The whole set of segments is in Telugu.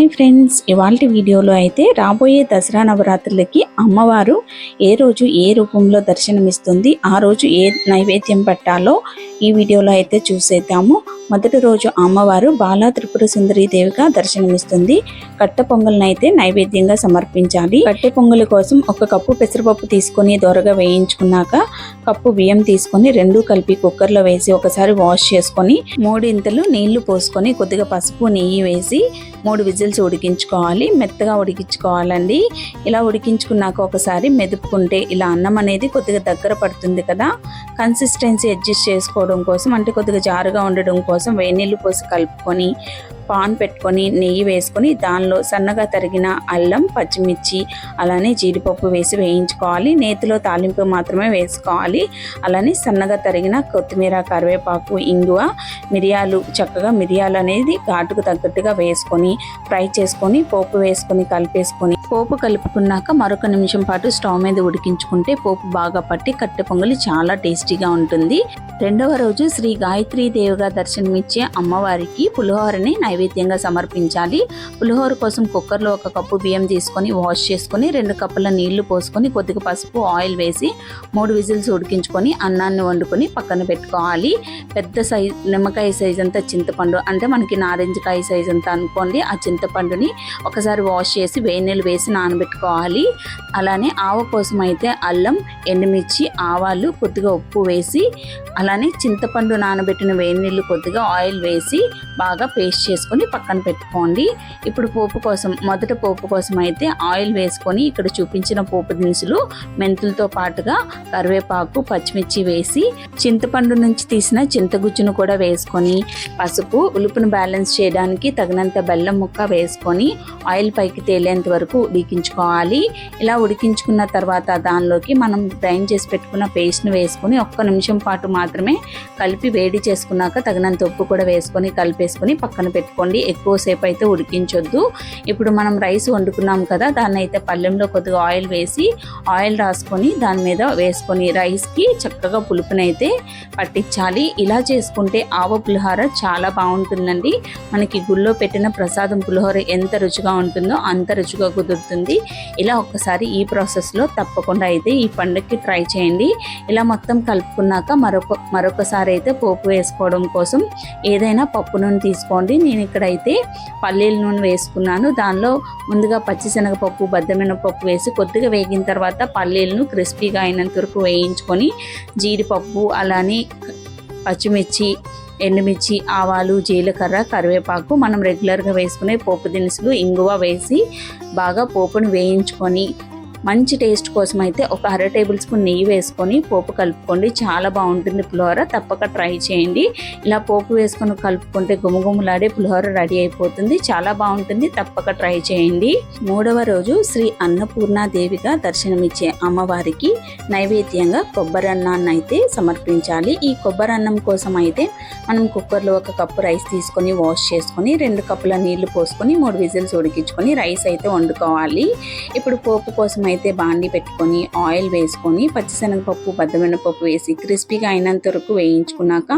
హాయ్ ఫ్రెండ్స్ ఇవాళ వీడియోలో అయితే రాబోయే దసరా నవరాత్రులకి అమ్మవారు ఏ రోజు ఏ రూపంలో దర్శనమిస్తుంది ఆ రోజు ఏ నైవేద్యం పెట్టాలో ఈ వీడియోలో అయితే చూసేద్దాము. మొదటి రోజు అమ్మవారు బాలా త్రిపుర సుందరి దేవిగా దర్శనమిస్తుంది. కట్టె పొంగల్ని అయితే నైవేద్యంగా సమర్పించాలి. కట్టె పొంగల్ కోసం ఒక కప్పు పెసరపప్పు తీసుకొని దొరగా వేయించుకున్నాక కప్పు బియ్యం తీసుకొని రెండు కలిపి కుక్కర్లో వేసి ఒకసారి వాష్ చేసుకొని మూడింతలు నీళ్ళు పోసుకొని కొద్దిగా పసుపు నెయ్యి వేసి మూడు నూడిల్స్ ఉడికించుకోవాలి. మెత్తగా ఉడికించుకోవాలండి. ఇలా ఉడికించుకున్నాక ఒకసారి మెదుపుకుంటే ఇలా అన్నం అనేది కొద్దిగా దగ్గర పడుతుంది కదా. కన్సిస్టెన్సీ అడ్జస్ట్ చేసుకోవడం కోసం అంటే కొద్దిగా జారుగా ఉండడం కోసం వేడి నీళ్ళు పోసి కలుపుకొని పాన్ పెట్టుకొని నెయ్యి వేసుకొని దానిలో సన్నగా తరిగిన అల్లం పచ్చిమిర్చి అలానే జీడిపప్పు వేసి వేయించుకోవాలి. నేతిలో తాలింపు మాత్రమే వేసుకోవాలి. అలానే సన్నగా తరిగిన కొత్తిమీర కరివేపాకు ఇంగువ మిరియాలు చక్కగా మిరియాలు అనేది ఘాటుకు తగ్గట్టుగా వేసుకొని ఫ్రై చేసుకొని పోపు వేసుకొని కలిపేసుకొని పోపు కలుపుకున్నాక మరొక నిమిషం పాటు స్టవ్ మీద ఉడికించుకుంటే పోపు బాగా పట్టి కట్టె పొంగలి చాలా టేస్టీగా ఉంటుంది. రెండవ రోజు శ్రీ గాయత్రీ దేవిగా దర్శనమిచ్చే అమ్మవారికి పులిహోరని నైవేద్యంగా సమర్పించాలి. పులిహోర కోసం కుక్కర్లో ఒక కప్పు బియ్యం తీసుకొని వాష్ చేసుకొని రెండు కప్పుల నీళ్ళు పోసుకొని కొద్దిగా పసుపు ఆయిల్ వేసి మూడు విజిల్స్ ఉడికించుకొని అన్నాన్ని వండుకొని పక్కన పెట్టుకోవాలి. పెద్ద సైజ్ నిమ్మకాయ సైజ్ అంతా చింతపండు అంటే మనకి నారింజకాయ సైజ్ అంతా అనుకోండి ఆ చింతపండుని ఒకసారి వాష్ చేసి వేడి నీళ్ళు వేసి నానబెట్టుకోవాలి. అలానే ఆవ కోసం అయితే అల్లం ఎండుమిర్చి ఆవాలు కొద్దిగా ఉప్పు వేసి అలానే చింతపండు నానబెట్టిన వేడి నీళ్ళు కొద్దిగా ఆయిల్ వేసి బాగా పేస్ట్ చేసుకొని పక్కన పెట్టుకోండి. ఇప్పుడు పోపు కోసం మొదట పోపు కోసం అయితే ఆయిల్ వేసుకొని ఇక్కడ చూపించిన పోపు దినుసులు మెంతులతో పాటుగా కరివేపాకు పచ్చిమిర్చి వేసి చింతపండు నుంచి తీసిన చింతగుజ్జును కూడా వేసుకొని పసుపు ఉలుపును బ్యాలెన్స్ చేయడానికి తగినంత బెల్లం ముక్క వేసుకొని ఆయిల్ పైకి తేలేంత వరకు ఉడికించుకోవాలి. ఇలా ఉడికించుకున్న తర్వాత దానిలోకి మనం గ్రైండ్ చేసి పెట్టుకున్న పేస్ట్ని వేసుకొని ఒక్క నిమిషం పాటు మాత్రమే కలిపి వేడి చేసుకున్నాక తగినంత ఉప్పు కూడా వేసుకొని కలిపేసుకొని పక్కన పెట్టుకోండి ఎక్కువసేపు అయితే ఉడికించొద్దు. ఇప్పుడు మనం రైస్ వండుకున్నాం కదా దాన్ని అయితే పళ్ళెంలో కొద్దిగా ఆయిల్ వేసి ఆయిల్ రాసుకొని దాని మీద వేసుకొని రైస్కి చక్కగా పులుపునైతే పట్టించాలి. ఇలా చేసుకుంటే ఆవ పులిహోర చాలా బాగుంటుందండి. మనకి గుళ్ళో పెట్టిన ప్రసాదం పులిహోర ఎంత రుచిగా ఉంటుందో అంత రుచిగా కుదురుతుంది. ఇలా ఒక్కసారి ఈ ప్రాసెస్లో తప్పకుండా అయితే ఈ పండుగకి ట్రై చేయండి. ఇలా మొత్తం కలుపుకున్నాక మరొక మరొకసారి అయితే పోపు వేసుకోవడం కోసం ఏదైనా పప్పు నూనె తీసుకోండి. నేను నేను ఇక్కడైతే పల్లీల నూనె వేసుకున్నాను. దానిలో ముందుగా పచ్చిశనగపప్పు బద్దమినపప్పు వేసి కొద్దిగా వేగిన తర్వాత పల్లీలను క్రిస్పీగా అయినంత వరకు వేయించుకొని జీడిపప్పు అలానే పచ్చిమిర్చి ఎండుమిర్చి ఆవాలు జీలకర్ర కరివేపాకు మనం రెగ్యులర్గా వేసుకునే పోపు దినుసులు ఇంగువ వేసి బాగా పోపును వేయించుకొని మంచి టేస్ట్ కోసం అయితే ఒక అర టేబుల్ స్పూన్ నెయ్యి వేసుకొని పోపు కలుపుకోండి. చాలా బాగుంటుంది పులిహోర. తప్పక ట్రై చేయండి. ఇలా పోపు వేసుకొని కలుపుకుంటే గుమగుమలాడే పులిహోర రెడీ అయిపోతుంది. చాలా బాగుంటుంది. తప్పక ట్రై చేయండి. మూడవ రోజు శ్రీ అన్నపూర్ణాదేవిగా దర్శనమిచ్చే అమ్మవారికి నైవేద్యంగా కొబ్బరి అన్నాన్ని అయితే సమర్పించాలి. ఈ కొబ్బరి అన్నం కోసం అయితే మనం కుక్కర్లో ఒక కప్పు రైస్ తీసుకొని వాష్ చేసుకొని రెండు కప్పుల నీళ్ళు పోసుకొని మూడు విజిల్స్ ఉడికించుకొని రైస్ అయితే వండుకోవాలి. ఇప్పుడు పోపు కోసం అయితే బాండి పెట్టుకొని ఆయిల్ వేసుకొని పచ్చిశనగపప్పు బద్దమినపప్పు వేసి క్రిస్పీగా అయినంత వరకు వేయించుకున్నాక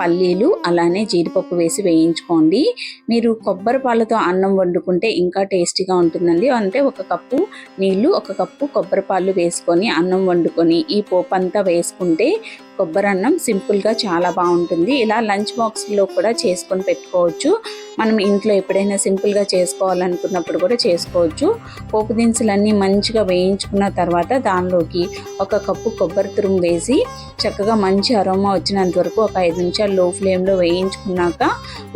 పల్లీలు అలానే జీడిపప్పు వేసి వేయించుకోండి. మీరు కొబ్బరి పాలతో అన్నం వండుకుంటే ఇంకా టేస్టీగా ఉంటుందండి. అంటే ఒక కప్పు నీళ్ళు ఒక కప్పు కొబ్బరి పాలు వేసుకొని అన్నం వండుకొని ఈ పోపు అంతా వేసుకుంటే కొబ్బరి అన్నం సింపుల్గా చాలా బాగుంటుంది. ఇలా లంచ్ బాక్స్లో కూడా చేసుకొని పెట్టుకోవచ్చు. మనం ఇంట్లో ఎప్పుడైనా సింపుల్గా చేసుకోవాలనుకున్నప్పుడు కూడా చేసుకోవచ్చు. పోపు దినుసులన్నీ మంచిగా వేయించుకున్న తర్వాత దానిలోకి ఒక కప్పు కొబ్బరి తురుము వేసి చక్కగా మంచి అరోమా వచ్చినంత వరకు ఒక ఐదు నిమిషాలు లో ఫ్లేమ్లో వేయించుకున్నాక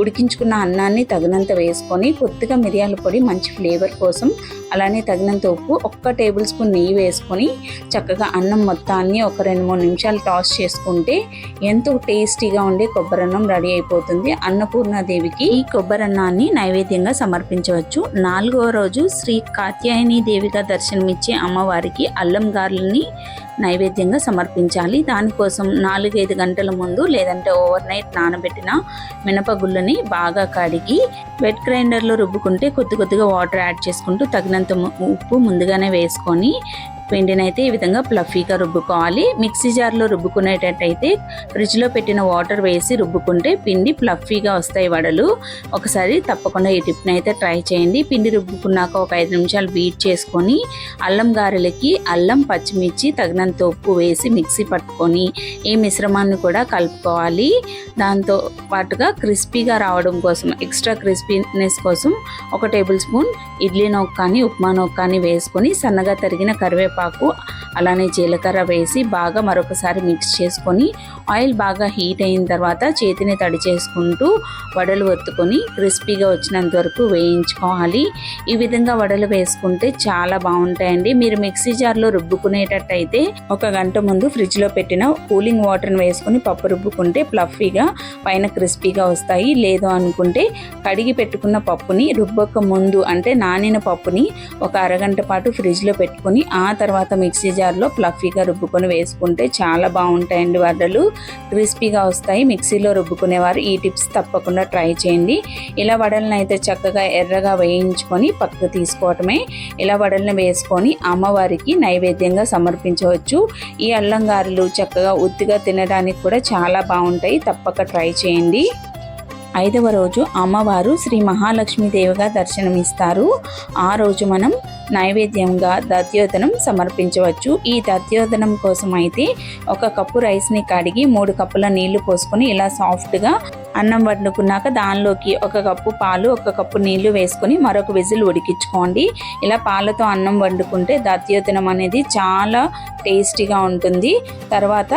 ఉడికించుకున్న అన్నాన్ని తగినంత వేసుకొని కొద్దిగా మిరియాల పొడి మంచి ఫ్లేవర్ కోసం అలానే తగినంత ఉప్పు ఒక్క టేబుల్ స్పూన్ నెయ్యి వేసుకొని చక్కగా అన్నం మొత్తాన్ని ఒక రెండు మూడు నిమిషాలు టాస్ చేసుకుంటే ఎంతో టేస్టీగా ఉండే కొబ్బరన్నం రెడీ అయిపోతుంది. అన్నపూర్ణాదేవికి ఈ కొబ్బరన్నాన్ని నైవేద్యంగా సమర్పించవచ్చు. నాలుగవ రోజు శ్రీ కాత్యాయని దేవిగా దర్శనమిచ్చే అమ్మవారికి అల్లం గార్లని నైవేద్యంగా సమర్పించాలి. దానికోసం నాలుగైదు గంటల ముందు లేదంటే ఓవర్ నైట్ నానబెట్టిన మినపగుళ్ళని బాగా కడిగి వెట్ గ్రైండర్లో రుబ్బుకుంటే కొద్ది కొద్దిగా వాటర్ యాడ్ చేసుకుంటూ తగినంత ఉప్పు ముందుగానే వేసుకొని పిండిని అయితే ఈ విధంగా ఫ్లఫీగా రుబ్బుకోవాలి. మిక్సీ జార్లో రుబ్బుకునేటట్టయితే ఫ్రిడ్జ్లో పెట్టిన వాటర్ వేసి రుబ్బుకుంటే పిండి ఫ్లఫీగా వస్తాయి వడలు. ఒకసారి తప్పకుండా ఈ టిప్ని అయితే ట్రై చేయండి. పిండి రుబ్బుకున్నాక ఒక ఐదు నిమిషాలు బీట్ చేసుకొని అల్లం గారెలకి అల్లం పచ్చిమిర్చి తగినంత ఉప్పు వేసి మిక్సీ పట్టుకొని ఈ మిశ్రమాన్ని కూడా కలుపుకోవాలి. దాంతో పాటుగా క్రిస్పీగా రావడం కోసం ఎక్స్ట్రా క్రిస్పీనెస్ కోసం ఒక టేబుల్ స్పూన్ ఇడ్లీ నొక్క కానీ ఉప్మా నొక్క కానీ వేసుకొని సన్నగా తరిగిన కరివేపాకు అలానే జీలకర్ర వేసి బాగా మరొకసారి మిక్స్ చేసుకొని ఆయిల్ బాగా హీట్ అయిన తర్వాత చేతిని తడి చేసుకుంటూ వడలు ఒత్తుకొని క్రిస్పీగా వచ్చినంత వరకు వేయించుకోవాలి. ఈ విధంగా వడలు వేసుకుంటే చాలా బాగుంటాయండి. మీరు మిక్సీ జార్లో రుబ్బుకునేటట్టయితే ఒక గంట ముందు ఫ్రిడ్జ్లో పెట్టిన కూలింగ్ వాటర్ని వేసుకుని పప్పు రుబ్బుకుంటే ప్లఫీగా పైన క్రిస్పీగా వస్తాయి. లేదు అనుకుంటే కడిగి పెట్టుకున్న పప్పుని రుబ్బక ముందు అంటే నానిన పప్పుని ఒక అరగంట పాటు ఫ్రిడ్జ్లో పెట్టుకుని ఆ తర్వాత తర్వాత మిక్సీ జార్లో ఫ్లఫీగా రుబ్బుకొని వేసుకుంటే చాలా బాగుంటాయండి వడలు. క్రిస్పీగా వస్తాయి. మిక్సీలో రుబ్బుకునేవారు ఈ టిప్స్ తప్పకుండా ట్రై చేయండి. ఇలా వడలను అయితే చక్కగా ఎర్రగా వేయించుకొని పక్కకు తీసుకోవటమే. ఇలా వడలను వేసుకొని అమ్మవారికి నైవేద్యంగా సమర్పించవచ్చు. ఈ అల్లం గారెలు చక్కగా ఉత్తిగా తినడానికి కూడా చాలా బాగుంటాయి. తప్పక ట్రై చేయండి. ఐదవ రోజు అమ్మవారు శ్రీ మహాలక్ష్మీదేవిగా దర్శనమిస్తారు. ఆ రోజు మనం నైవేద్యంగా దత్యోదనం సమర్పించవచ్చు. ఈ దత్యోదనం కోసం అయితే ఒక కప్పు రైస్ని కడిగి మూడు కప్పుల నీళ్ళు పోసుకొని ఇలా సాఫ్ట్గా అన్నం వండుకున్నాక దానిలోకి ఒక కప్పు పాలు ఒక కప్పు నీళ్ళు వేసుకొని మరొక విజిల్ ఉడికించుకోండి. ఇలా పాలతో అన్నం వండుకుంటే దత్యోదనం అనేది చాలా టేస్టీగా ఉంటుంది. తర్వాత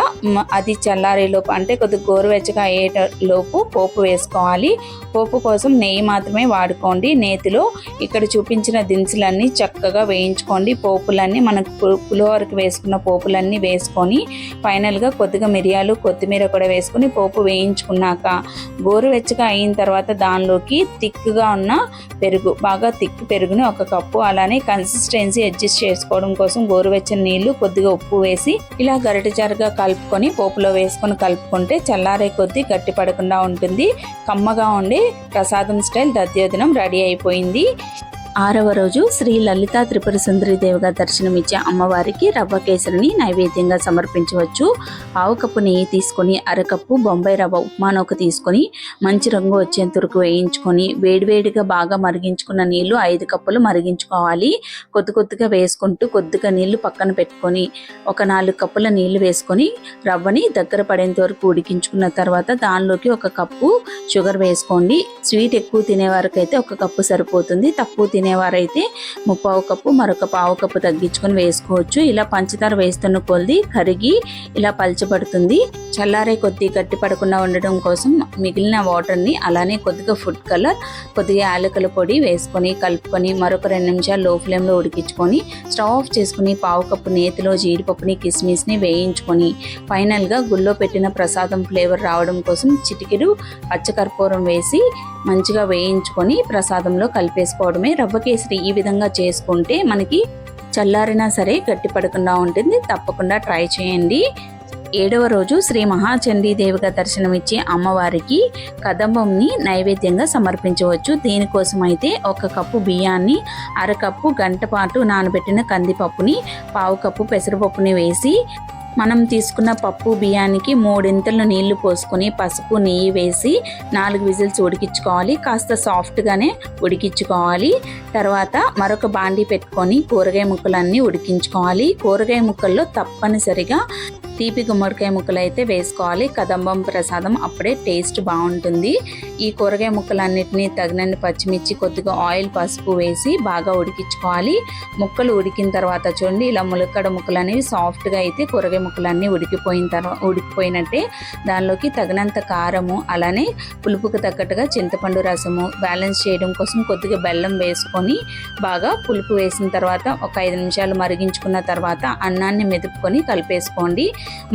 అది చల్లారేలోపు అంటే కొద్దిగా గోరువెచ్చగా అయ్యేటలోపు పోపు వేసుకోవాలి. పోపు కోసం నెయ్యి మాత్రమే వాడుకోండి. నేతిలో ఇక్కడ చూపించిన దినుసులన్నీ చక్కగా వేయించుకోండి. పోపులన్నీ మనకు పులిహోరకు వేసుకున్న పోపులన్నీ వేసుకొని ఫైనల్గా కొద్దిగా మిరియాలు కొత్తిమీర కూడా వేసుకొని పోపు వేయించుకున్నాక గోరువెచ్చగా అయిన తర్వాత దానిలోకి థిక్గా ఉన్న పెరుగు బాగా థిక్ పెరుగుని ఒక కప్పు అలానే కన్సిస్టెన్సీ అడ్జస్ట్ చేసుకోవడం కోసం గోరువెచ్చని నీళ్ళు కొద్దిగా ఉప్పు వేసి ఇలా గరిటెజారుగా కలుపుకొని పోపులో వేసుకొని కలుపుకుంటే చల్లారే కొద్దీ గట్టి పడకుండా ఉంటుంది. కమ్మగా ఉండి ప్రసాదం స్టైల్ దద్యోదనం రెడీ అయిపోయింది. ఆరవ రోజు శ్రీ లలితా త్రిపుర సుందరి దేవిగా దర్శనమిచ్చే అమ్మవారికి రవ్వ కేసరిని నైవేద్యంగా సమర్పించవచ్చు. ఆవు కప్పు నెయ్యి తీసుకొని అరకప్పు బొంబాయి రవ్వ ఉప్మా నూక తీసుకొని మంచి రంగు వచ్చేంత వరకు వేయించుకొని వేడివేడిగా బాగా మరిగించుకున్న నీళ్ళు ఐదు కప్పులు మరిగించుకోవాలి. కొద్ది కొద్దిగా వేసుకుంటూ కొద్దిగా నీళ్ళు పక్కన పెట్టుకొని ఒక నాలుగు కప్పుల నీళ్ళు వేసుకొని రవ్వని దగ్గర పడేంత వరకు ఉడికించుకున్న తర్వాత దానిలోకి ఒక కప్పు షుగర్ వేసుకోండి. స్వీట్ ఎక్కువ తినే తినేవారికైతే ఒక కప్పు సరిపోతుంది. తక్కువ తినేవారైతే ముప్పావు కప్పు మరొక పావు కప్పు తగ్గించుకొని వేసుకోవచ్చు. ఇలా పంచదార వేస్తున్న కొద్ది కరిగి ఇలా పలచబడుతుంది. చల్లారే కొద్ది గట్టి పడకుండా ఉండడం కోసం మిగిలిన వాటర్ని అలానే కొద్దిగా ఫుడ్ కలర్ కొద్దిగా యాలకుల పొడి వేసుకొని కలుపుకొని మరొక రెండు నిమిషాలు లో ఫ్లేమ్లో ఉడికించుకొని స్టవ్ ఆఫ్ చేసుకుని పావు కప్పు నేతిలో జీడిపప్పుని కిస్మిస్ని వేయించుకొని ఫైనల్గా గుళ్ళో పెట్టిన ప్రసాదం ఫ్లేవర్ రావడం కోసం చిటికెడు పచ్చకర్పూరం వేసి మంచిగా వేయించుకొని ప్రసాదంలో కలిపేసుకోవడమే రవ్వ కేసరి ఈ విధంగా చేసుకుంటే మనకి చల్లారినా సరే గట్టి పడకుండా ఉంటుంది. తప్పకుండా ట్రై చేయండి. ఏడవ రోజు శ్రీ మహాచండీ దేవిగా దర్శనమిచ్చే అమ్మవారికి కదంబంని నైవేద్యంగా సమర్పించవచ్చు. దీనికోసం అయితే ఒక కప్పు బియ్యాన్ని అరకప్పు గంట పాటు నానబెట్టిన కందిపప్పుని పావు కప్పు పెసరపప్పుని వేసి మనం తీసుకున్న పప్పు బియ్యానికి మూడింతలు నీళ్ళు పోసుకొని పసుపు నెయ్యి వేసి నాలుగు విజిల్స్ ఉడికించుకోవాలి. కాస్త సాఫ్ట్గానే ఉడికించుకోవాలి. తర్వాత మరొక బాండీ పెట్టుకొని కూరగాయ ముక్కలన్నీ ఉడికించుకోవాలి. కూరగాయ ముక్కల్లో తప్పనిసరిగా తీపి గుమ్మడికాయ ముక్కలు అయితే వేసుకోవాలి. కదంబం ప్రసాదం అప్పుడే టేస్ట్ బాగుంటుంది. ఈ కూరగాయ ముక్కలన్నిటినీ తగినన్ని పచ్చిమిర్చి కొద్దిగా ఆయిల్ పసుపు వేసి బాగా ఉడికించుకోవాలి. ముక్కలు ఉడికిన తర్వాత చూడండి ఇలా ములక్కడ ముక్కలు అనేవి సాఫ్ట్గా అయితే కూరగాయ ముక్కలన్నీ ఉడికిపోయిన తర్వాత ఉడికిపోయినట్టే దానిలోకి తగినంత కారము అలానే పులుపుకు తగ్గట్టుగా చింతపండు రసము బ్యాలెన్స్ చేయడం కోసం కొద్దిగా బెల్లం వేసుకొని బాగా పులుపు వేసిన తర్వాత ఒక ఐదు నిమిషాలు మరిగించుకున్న తర్వాత అన్నాన్ని మెదుపుకొని కలిపేసుకోండి.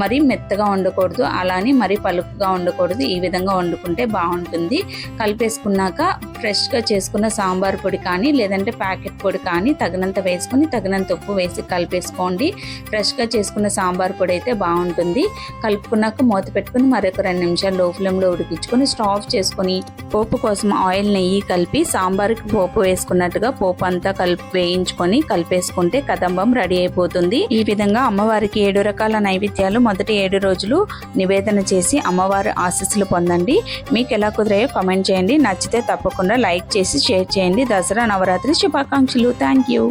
మరి మెత్తగా ఉండకూడదు అలానే మరి పలుకుగా ఉండకూడదు ఈ విధంగా వండుకుంటే బాగుంటుంది. కలిపేసుకున్నాక ఫ్రెష్గా చేసుకున్న సాంబార్ పొడి కానీ లేదంటే ప్యాకెట్ పొడి కానీ తగినంత వేసుకొని తగినంత ఉప్పు వేసి కలిపేసుకోండి. ఫ్రెష్గా చేసుకున్న సాంబార్ పొడి అయితే బాగుంటుంది. కలుపుకున్నాక మూత పెట్టుకుని మరొక రెండు నిమిషాలు లో ఫ్లేమ్లో ఉడికించుకొని స్టవ్ ఆఫ్ చేసుకొని పోపు కోసం ఆయిల్ నెయ్యి కలిపి సాంబార్కి పోపు వేసుకున్నట్టుగా పోపు అంతా కలిపి వేయించుకొని కలిపేసుకుంటే కదంబం రెడీ అయిపోతుంది. ఈ విధంగా అమ్మవారికి ఏడు రకాల నైవేద్యం నైవేద్యాలు మొదటి ఏడు రోజులు నివేదన చేసి అమ్మవారి ఆశీస్సులు పొందండి. మీకు ఎలా కుదిరాయో కామెంట్ చేయండి. నచ్చితే తప్పకుండా లైక్ చేసి షేర్ చేయండి. దసరా నవరాత్రి శుభాకాంక్షలు. Thank you